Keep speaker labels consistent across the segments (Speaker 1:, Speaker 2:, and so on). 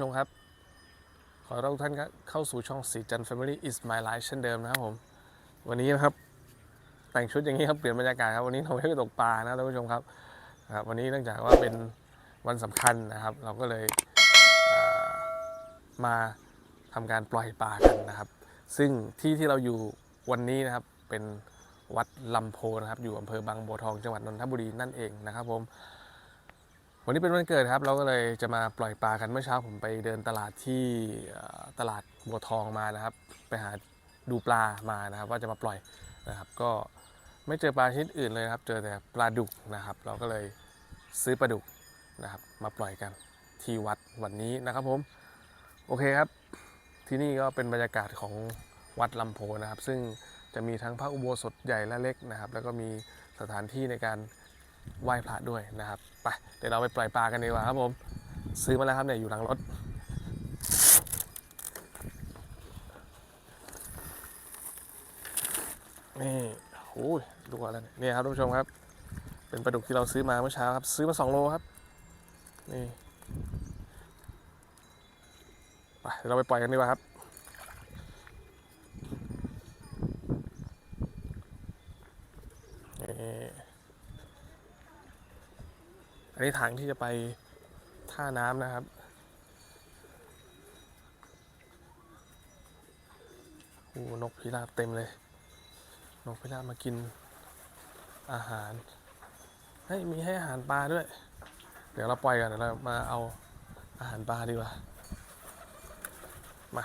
Speaker 1: ผู้ชมครับ ขอรับทุกท่านเข้าสู่ช่องสีจัน Family is my life เช่นเดิมนะครับผม วันนี้นะครับ แต่งชุดอย่างนี้ครับเปลี่ยนบรรยากาศครับวันนี้เราไม่ไปตกปลานะท่านผู้ชมครับครับ วันนี้เนื่องจากว่าเป็นวันสำคัญนะครับ เราก็เลยมาทำการปล่อยปลากันนะครับ ซึ่งที่ที่เราอยู่วันนี้นะครับเป็นวัดลำโพนะครับ อยู่อำเภอบางบัวทองจังหวัดนนทบุรีนั่นเองนะครับผม วันนี้เป็นวันเกิดครับเราก็เลยจะมาปล่อยปลากันเมื่อเช้าผมไปเดินตลาดที่ตลาดบัวทองมานะครับ ไปหาดูปลามานะครับ ว่าจะมาปล่อยนะครับ ก็ไม่เจอปลาชนิดอื่นเลยนะครับ เจอแต่ปลาดุกนะครับ เราก็เลยซื้อปลาดุกนะครับ มาปล่อยกันที่วัดวันนี้นะครับผมโอเคครับ ที่นี่ก็เป็นบรรยากาศของวัดลำโพนะครับ ซึ่งจะมีทั้งพระอุโบสถใหญ่และเล็กนะครับ แล้วก็มีสถานที่ในการ ไหว้พระด้วยนะครับไปเดี๋ยวเราไปปล่อยปลากันดีกว่าครับผมซื้อมาแล้วครับเนี่ยอยู่หลังรถนี่โอ้ยดูอนแล้วเนี่ยครับท่านผู้ชมครับ เป็นปลาดุกที่เราซื้อมาเมื่อเช้าครับ ซื้อมา 2 โลครับ นี่ ไปเราไปปล่อยกันดีกว่าครับ นนี้ทางที่จะไปท่าน้ำนะครับ โอ้นกพิราบเต็มเลย นกพิราบมากินอาหาร เฮ้ย มีให้อาหารปลาด้วย เดี๋ยวเราปล่อยกันเดี๋ยวเรามาเอาอาหารปลาดีกว่า มา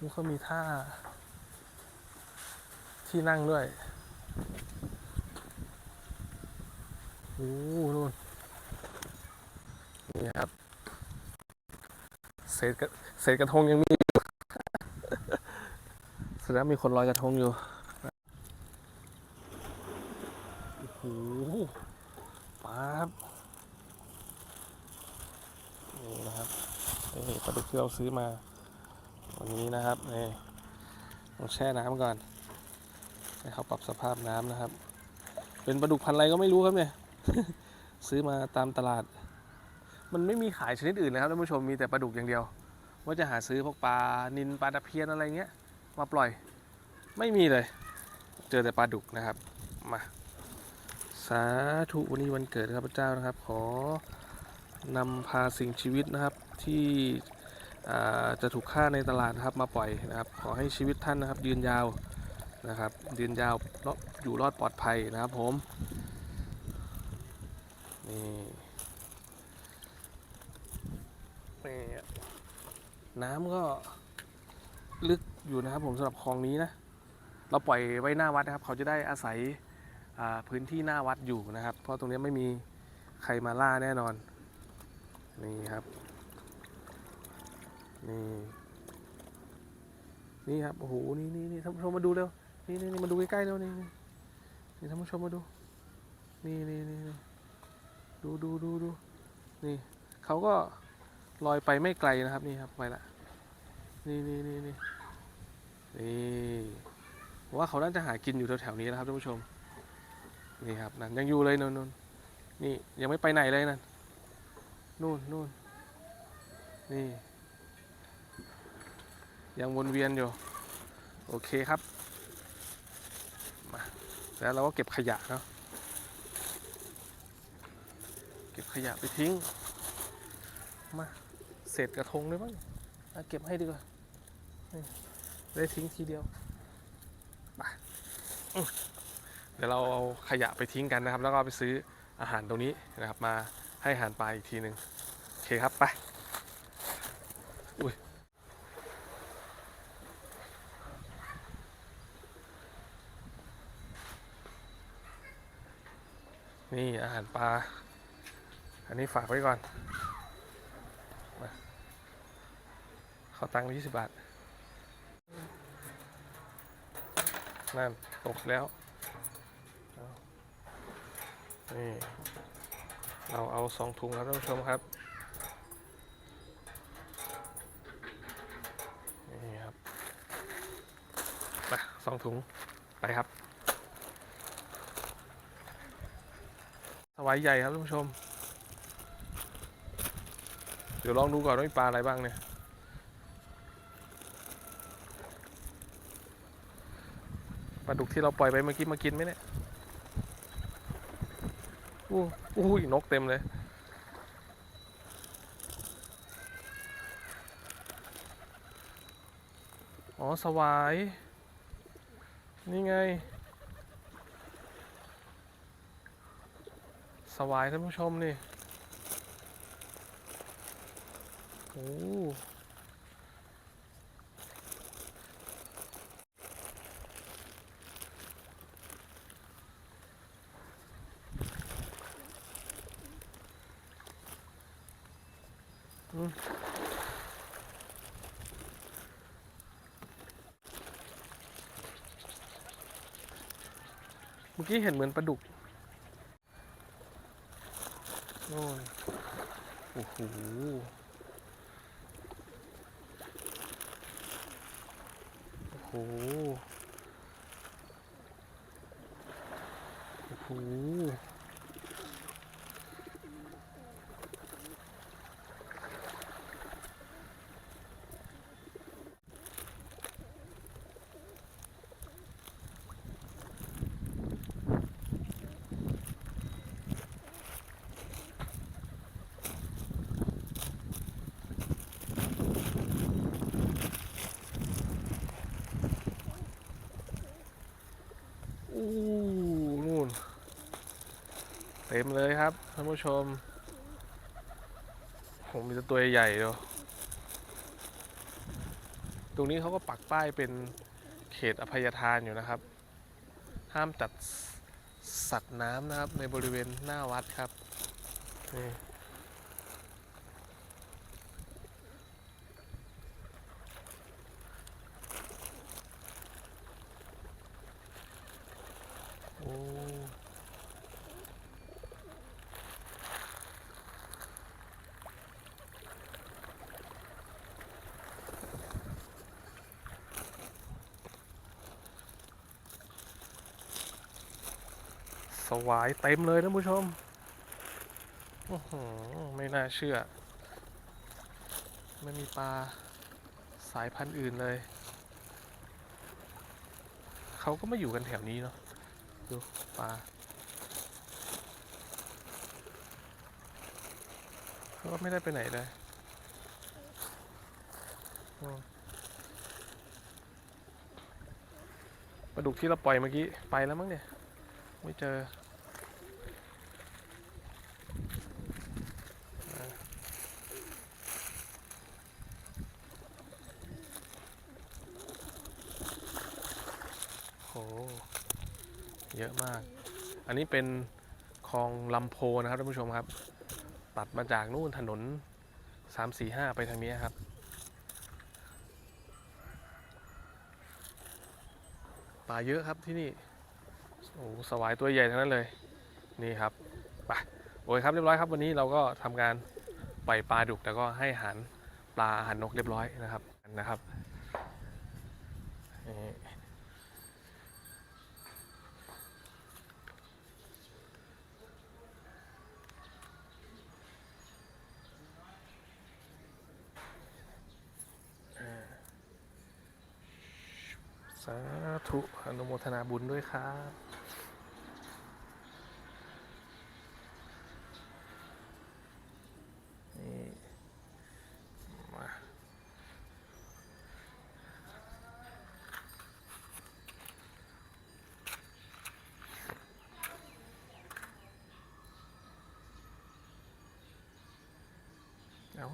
Speaker 1: นี่เขามีท่าที่นั่งด้วย อ้โหนู่นนี่ครับเศษกระเศษกระทงยังมีอยู่แสดงมีคนลอยกระทงอยู่โอ้โหป๊าบนี่นะครับนี่ปลาดุกที่เราซื้อมา วันนี้นะครับนี่ต้องแช่น้ำก่อนให้เขาปรับสภาพน้ำนะครับ เป็นปลาดุกพันธ์อะไรก็ไม่รู้ครับเนี่ย ซื้อมาตามตลาด มันไม่มีขายชนิดอื่นนะครับท่านผู้ชมมีแต่ปลาดุกอย่างเดียว ว่าจะหาซื้อพวกปลานินปลาตะเพียนอะไรเงี้ย มาปล่อย ไม่มีเลย เจอแต่ปลาดุกนะครับ มาสาธุวันนี้วันเกิดข้าพระเจ้านะครับ ขอนำพาสิ่งชีวิตนะครับที่จะถูกฆ่าในตลาดนะครับมาปล่อยนะครับ ขอให้ชีวิตท่านนะครับยืนยาวนะครับยืนยาวรอดอยู่รอดปลอดภัยนะครับผม นี่นี่น้ำก็ลึกอยู่นะครับผมสำหรับคลองนี้นะ เราปล่อยไว้หน้าวัดนะครับ เขาจะได้อาศัยพื้นที่หน้าวัดอยู่นะครับ เพราะตรงนี้ไม่มีใครมาล่าแน่นอน นี่ครับ นี่นี่ครับโอ้โหนี่นี่นี่ท่านผู้ชมมาดูเร็วนี่นี่นี่มาดูใกล้ๆแล้วนี่นี่นี่ท่านผู้ชมมาดู นี่นี่นี่ ดูดูดูดูนี่เขาก็ลอยไปไม่ไกลนะครับนี่ครับไปละนี่นี่นี่นี่นี่ว่าเขาน่าจะหากินอยู่แถวๆนี้นะครับท่านผู้ชมนี่ครับนั่นยังอยู่เลยนู่นนู่นนี่ยังไม่ไปไหนเลยนั่นนู่นนู่นนี่ ยังวนเวียนอยู่ โอเคครับมาแล้วเราก็เก็บขยะเนาะ เก็บขยะไปทิ้ง มาเศษกระทงด้วยมั้งเก็บให้ดีกว่าได้ทิ้งทีเดียวไปเดี๋ยวเราเอาขยะไปทิ้งกันนะครับ แล้วก็ไปซื้ออาหารตรงนี้นะครับ มาให้อาหารปลาอีกทีหนึ่งโอเคครับไปอุ้ยนี่อาหารปลา อันนี้ฝากไว้ก่อนมาขอตังค์ยี่สิบบาท นั่น ตกแล้ว นี่ เราเอาสองถุงครับท่านผู้ชมครับ นี่ครับไปสองถุง ไปครับสวายใหญ่ครับท่านผู้ชม เดี๋ยวลองดูก่อนว่ามีปลาอะไรบ้างเนี่ย ปลาดุกที่เราปล่อยไปเมื่อกี้มากินไหมเนี่ยอู้อู้นกเต็มเลยอ๋อ สวาย นี่ไง สวายท่านผู้ชมนี่ โอ้เมื่อกี้เห็นเหมือนปลาดุกโอ้โห โอ้โหโอ้โห อู้นู่น เต็มเลยครับท่านผู้ชมผมมีตัวใหญ่ๆเดียวตรงนี้เขาก็ปักป้ายเป็นเขตอภัยทานอยู่นะครับ ห้ามจัดสัตว์น้ำนะครับในบริเวณหน้าวัดครับนี่ สวายเต็มเลยท่านผู้ชมอื้อหือไม่น่าเชื่อ ไม่มีปลาสายพันธุ์อื่นเลย เขาก็ไม่อยู่กันแถวนี้เนาะดูปลาเขาก็ไม่ได้ไปไหนเลยปลาดุกที่เราปล่อยเมื่อกี้ ไปแล้วมั้งเนี่ย ไม่เจอาโห เยอะมาก อันนี้เป็นคลองลำโพนะครับท่านผู้ชมครับ ตัดมาจากนู่นถนน 345 ไปทางนี้ครับปลาเยอะครับที่นี่ โอ้สวายตัวใหญ่ทั้งนั้นเลย นี่ครับไปโอ้ยครับเรียบร้อยครับ วันนี้เราก็ทำการปล่อยปลาดุกแล้วก็ให้อาหารปลาอาหารนกเรียบร้อยนะครับนะครับนี่สา ธุอนุโมทนาบุญด้วยครับ นี่มาเอา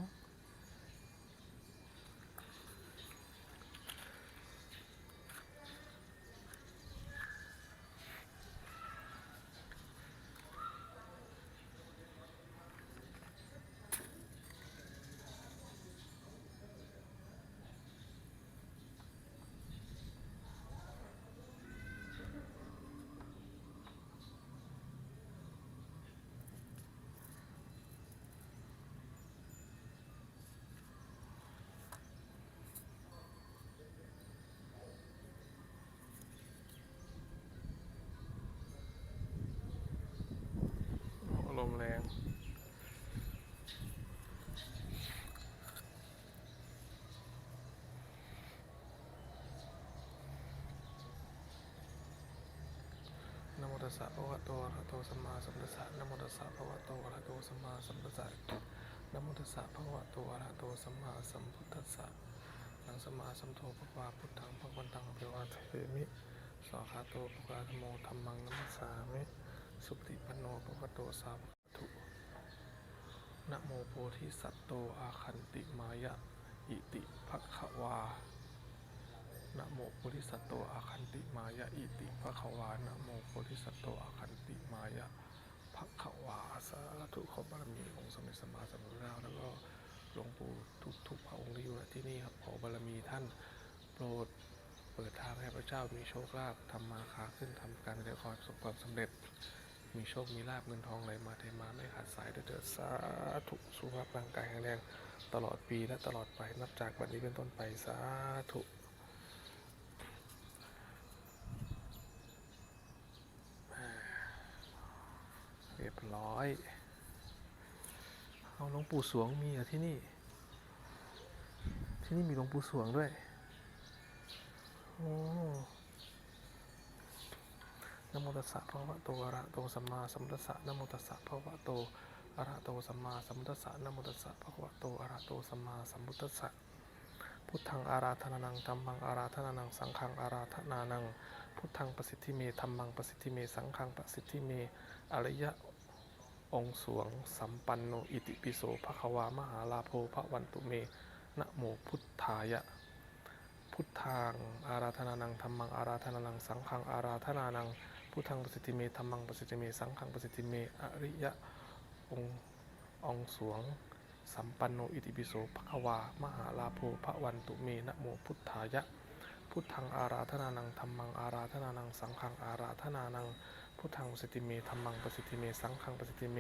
Speaker 1: ตัสสะภะวะโตอะระหะโตสัมมาสัมพุทธัสสะนะโมตัสสะภะวะโตอะระหะโตสัมมาสัมพุทธัสสะนะโมตัสสะภะวะโตอะระหะโตสัมมาสัมพุทธัสสะนังสัมมาสัมโทภะวะพุทธังภะวันตังอภิวาเทมิสาขาโตภะวะธโมธัมมังนัมมัสามิสุปฏิปันโนภะคะวะโตสาวกสัตถุนะโมโพธิสัตโตอาคันติมายะ อิติภะคะวา นะโมโพธิสัตว์โตอาคันติมายะอิติภะคะวานะโมโพธิสัตว์โตอาคันติมายะภะคะวาสาธุขอบารมีของสมเด็จสัมมาสัมพุทธเจ้าแล้วก็หลวงปู่ทุกทุกๆพระองค์ที่อยู่ที่นี่ครับขอบารมีท่านโปรดเปิดทางให้พระเจ้ามีโชคลาภทำมาค้าขึ้นทำการเงินขอให้ประสบความสำเร็จ มีโชคมีลาภเงินทองไหลมาเทมาไม่ขาดสายด้วยเถิดสาธุสุขภาพร่างกายแข็งแรงตลอดปีและตลอดไปนับจากวันนี้เป็นต้นไปสาธุ เรียบร้ อยเอาหลวงปู่สวงมีเหรอที่นี่ ที่นี่มีหลวงปู่สวงด้วย โอ้นโมตัสสะภะคะวะโตอะระโตสัมมาสัมพุทธัสสะนโมตัสสะภะคะวะโตอะระโตสัมมาสัมพุทธัสสะนโมตัสสะภะคะวะโตอะระโตสัมมาสัมพุทธัสสะพุทธังอาราธนานังธัมมังอาราธนานัง สังฆังอาราธนานัง พุทธังประสิทธิเมธัมมังประสิทธิเม สังฆังประสิทธิเมอริยะ องสวง สัมปันโนอิติปิโสภความหาลาโภพระวันตุเมนะโมพุทธายะ พุทธังอาราธนานังธรรมังอาราธนานังสังฆังอาราธนานังพุทธังประสิทธิเมธรรมังประสิทธิเมสังฆังประสิทธิเมอริยะององสวง สัมปันโนอิติปิโสภความหาลาโภพระวันตุเมนะโมพุทธายะ พุทธังอาราธนานังธรรมังอาราธนานังสังฆังอาราธนานัง พุทธังประสิทธิเมธรรมังประสิทธิเม สังฆังประสิทธิเม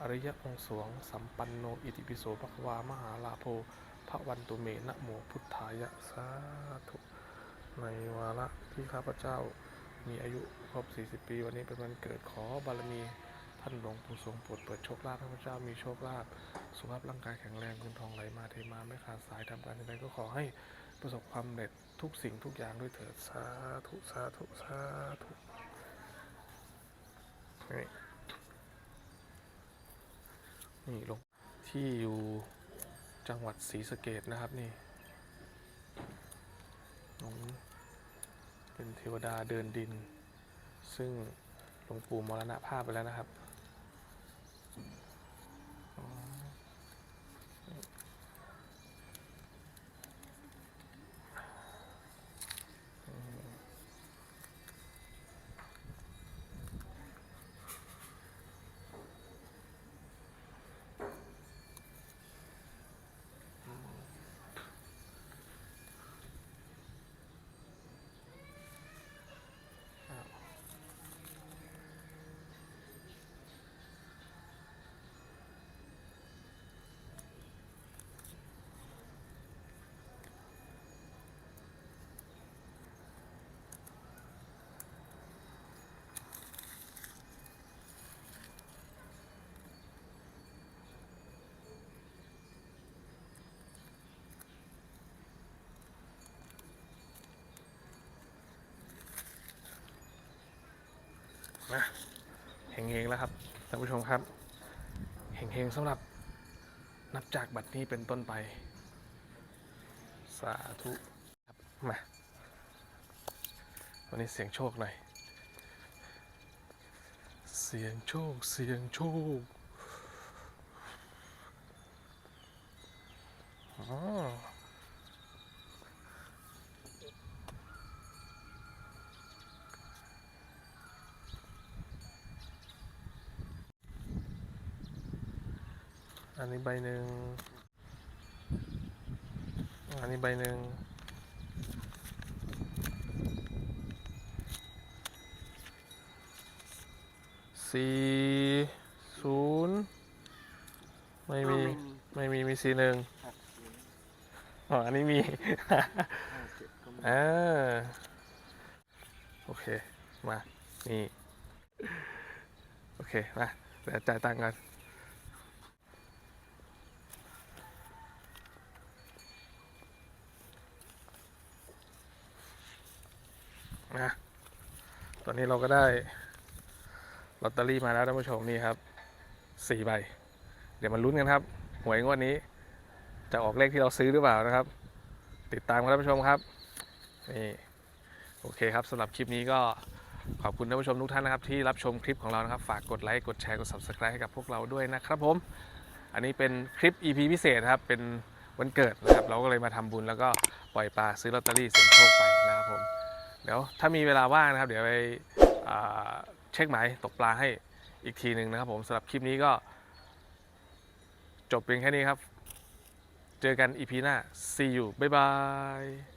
Speaker 1: อริยะองสวง สัมปันโน อิติปิโสภความหาลาโภพระวันตุเมนะโมพุทธายะสาธุ ในวาระที่ข้าพเจ้ามีอายุครบ 40 ปี วันนี้เป็นวันเกิดขอบารมีท่านหลวงปู่ทรงโปรดเปิดโชคลาภให้พเจ้ามีโชคลาภสุขภาพร่างกายแข็งแรงเงินทองไหลมาเทมาไม่ขาดสายทำการใดก็ขอให้ประสบความสำเร็จทุกสิ่งทุกอย่างด้วยเถิดสาธุสาธุสาธุ นี่นี่ลงที่อยู่จังหวัดศรีสะเกดนะครับนี่หลวงเป็นเทวดาเดินดิน ซึ่งหลวงปู่มรณภาพไปแล้วนะครับ นะเฮงๆแล้วครับท่านผู้ชมครับเฮงๆสำหรับนับจากบัดนี้เป็นต้นไป สาธุครับมาวันนี้เสียงโชคหน่อย เสียงโชค เสียงโชคอ๋อ อันนี้ใบหนึ่ง อันนี้ใบหนึ่ง สี่ศูนย์ไม่มี ไม่มี มีสี่หนึ่ง
Speaker 2: ครับ
Speaker 1: อ๋อ อันนี้มี
Speaker 2: ห้าเจ็ดก็มี
Speaker 1: อ่า โอเค มา นี่ โอเค มา เดี๋ยวจ่ายตังค์กัน นะ ตอนนี้เราก็ได้ลอตเตอรี่มาแล้วท่านผู้ชมนี่ครับสี่ใบ เดี๋ยวมาลุ้นกันครับ หวยงวดนี้ จะออกเลขที่เราซื้อหรือเปล่านะครับ ติดตามกันท่านผู้ชมครับ นี่โอเคครับสำหรับคลิปนี้ก็ขอบคุณท่านผู้ชมทุกท่านนะครับ ที่รับชมคลิปของเรานะครับ ฝากกดไลค์กดแชร์กด subscribe ให้กับพวกเราด้วยนะครับผม อันนี้เป็นคลิป EP พิเศษครับ เป็นวันเกิดนะครับ เราก็เลยมาทำบุญแล้วก็ปล่อยปลาซื้อลอตเตอรี่เสี่ยงโชคไปนะครับผม เดี๋ยวถ้ามีเวลาว่างนะครับ เดี๋ยวไปเช็คหมายตกปลาให้อีกทีหนึ่งนะครับ ผมสำหรับคลิปนี้ก็ จบเพียงแค่นี้ครับ เจอกัน EP หน้า see you บ๊ายบาย